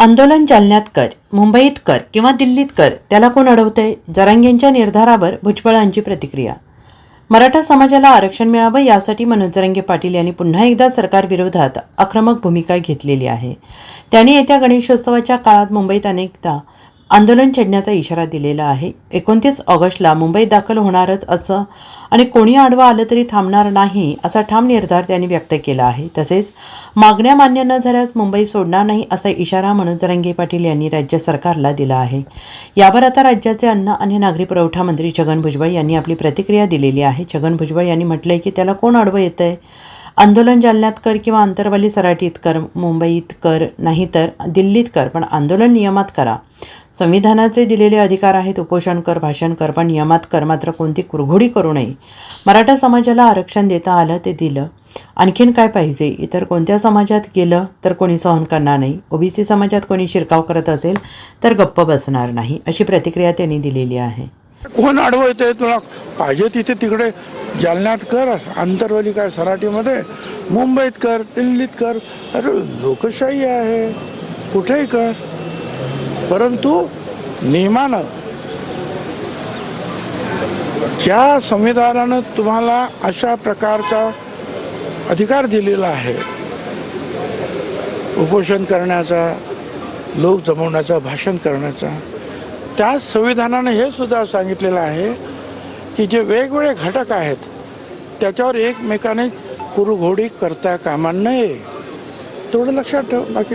आंदोलन जालन्यात कर मुंबईत कर किंवा दिल्लीत कर त्याला कोण अडवतंय? जरांगेंच्या निर्धारावर भुजबळांची प्रतिक्रिया. मराठा समाजाला आरक्षण मिळावं यासाठी मनोज जरांगे पाटील यांनी पुन्हा एकदा सरकारविरोधात आक्रमक भूमिका घेतलेली आहे. त्यांनी येत्या गणेशोत्सवाच्या काळात मुंबईत अनेकदा आंदोलन छेडण्याचा इशारा दिलेला आहे. एकोणतीस ऑगस्टला मुंबईत दाखल होणारच असं आणि कोणी आडवं आलं तरी थांबणार नाही असा ठाम निर्धार त्यांनी व्यक्त केला आहे. तसेच मागण्या मान्य न झाल्यास मुंबई सोडणार नाही असा इशारा मनोज रंगे पाटील यांनी राज्य सरकारला दिला आहे. यावर आता राज्याचे अन्न आणि नागरी पुरवठा मंत्री छगन भुजबळ यांनी आपली प्रतिक्रिया दिलेली आहे. छगन भुजबळ यांनी म्हटलंय की त्याला कोण आडवं येतंय? आंदोलन जालन्यात कर किंवा आंतरवाली सराटीत कर मुंबईत कर नाही तर दिल्लीत कर पण आंदोलन नियमात करा. संविधानाचे दिलेले अधिकार आहेत उपोषण कर भाषण कर पण नियमात कर मात्र कोणती कुरघोडी करू नये. मराठा समाजाला आरक्षण देता आलं ते दिलं. आणखीन काय पाहिजे? इतर कोणत्या समाजात गेलं तर कोणी सहन करणार नाही. ओबीसी समाजात कोणी शिरकाव करत असेल तर गप्प बसणार नाही अशी प्रतिक्रिया त्यांनी दिलेली आहे. कोण अडवतंय तुला? पाहिजे तिथे तिकडे जालन्यात कर आंतरवली काय सराटीमध्ये मुंबईत कर दिल्लीत कर. अरे लोकशाही आहे. कुठेही कर. परंतु नियमानं ज्या संविधानानं तुम्हाला अशा प्रकारचा अधिकार दिलेला आहे उपोषण करण्याचा लोक जमवण्याचा भाषण करण्याचा त्याच संविधानानं हे सुद्धा सांगितलेलं आहे की जे वेगवेगळे घटक आहेत त्याच्यावर एकमेकाने कुरुघोडी करता कामा नये. तेवढं लक्षात ठेव बाकी